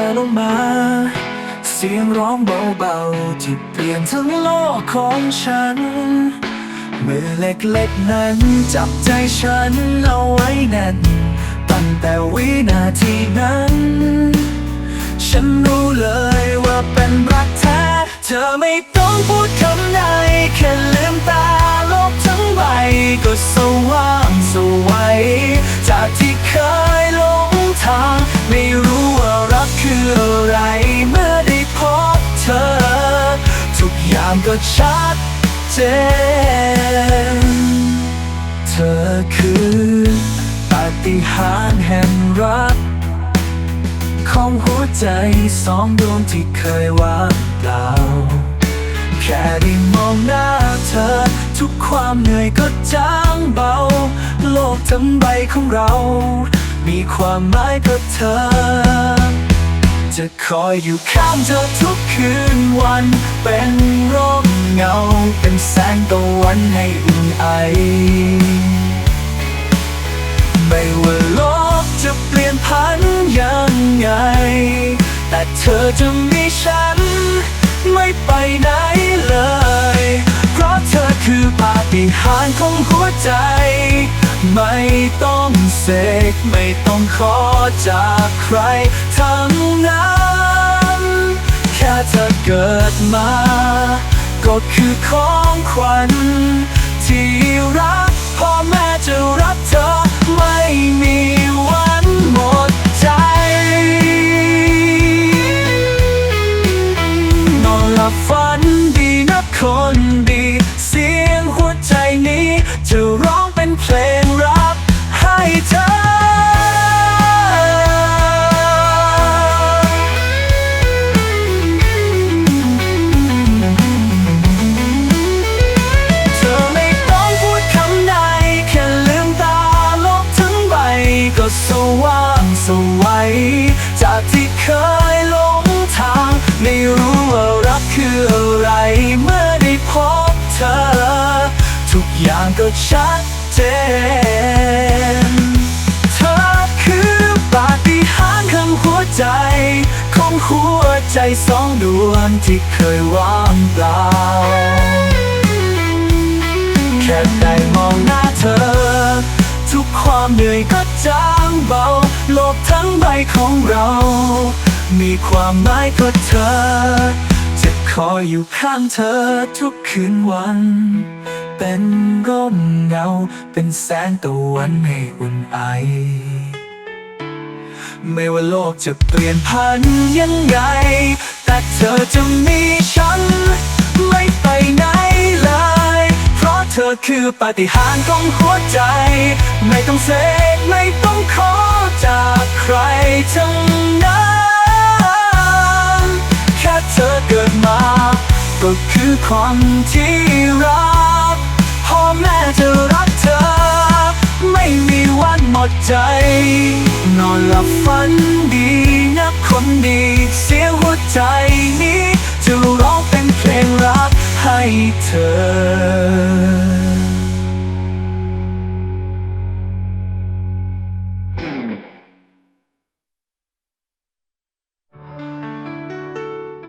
อลงมา เสียงร้องเบาๆที่เปลี่ยนทั้งโลกของฉัน มือเล็กๆนั้นจับใจฉันเอาไว้แน่น ตั้งแต่วินาทีนั้น ฉันรู้เลยว่าเป็นรักแท้ เธอไม่ต้องพูดคำใดแค่ลืมตาางก็ชัดเจน เธอคือปาฏิหาริย์แห่งรัก ของหัวใจสองดวงที่เคยว่างเปล่า แค่ได้มองหน้าเธอ ทุกความเหนื่อยก็จางเบา โลกทั้งใบของเรา มีความหมายกับเธอ จะคอยอยู่ข้างเธอทุกคืนวัน เป็นร่มเงา เป็นแสงตะวันให้อุ่นไอ ไม่ว่าโลกจะเปลี่ยนพันยังไง แต่เธอจะมีฉัน ไม่ไปไหนเลย เพราะเธอคือปาฏิหาริย์ของหัวใจ ไม่ต้องเสกไม่ต้องขอจากใครทั้งนั้น แค่เธอเกิดมา ก็คือของขวัญที่รักพ่อ อย่างก็ชัดเจน เธอคือปาฏิหาริย์ข้างหัวใจ ของหัวใจสองดวงที่เคยว่างเปล่า แค่ได้มองหน้าเธอ ทุกความเหนื่อยก็จางเบา โลกทั้งใบของเรา มีความหมายกับเธอ จะคอยอยู่ข้างเธอทุกคืนวัน เป็นร่มเงา เป็นแสงตะวันให้อุ่นไอ ไม่ว่าโลกจะเปลี่ยนพันยังไง แต่เธอจะมีฉัน ไม่ไปไหนเลย เพราะเธอคือปาฏิหาริย์ของหัวใจ ไม่ต้องเสกไม่ต้องขอจากใครทั้งนั้นแค่เธอเกิดมา ก็คือความที่รัก แม่จะรักเธอ ไม่มีวันหมดใจ นอนหลับฝันดีนะคนดี เสียหัวใจนี้ จะร้องเป็นเพลงรักให้เธอ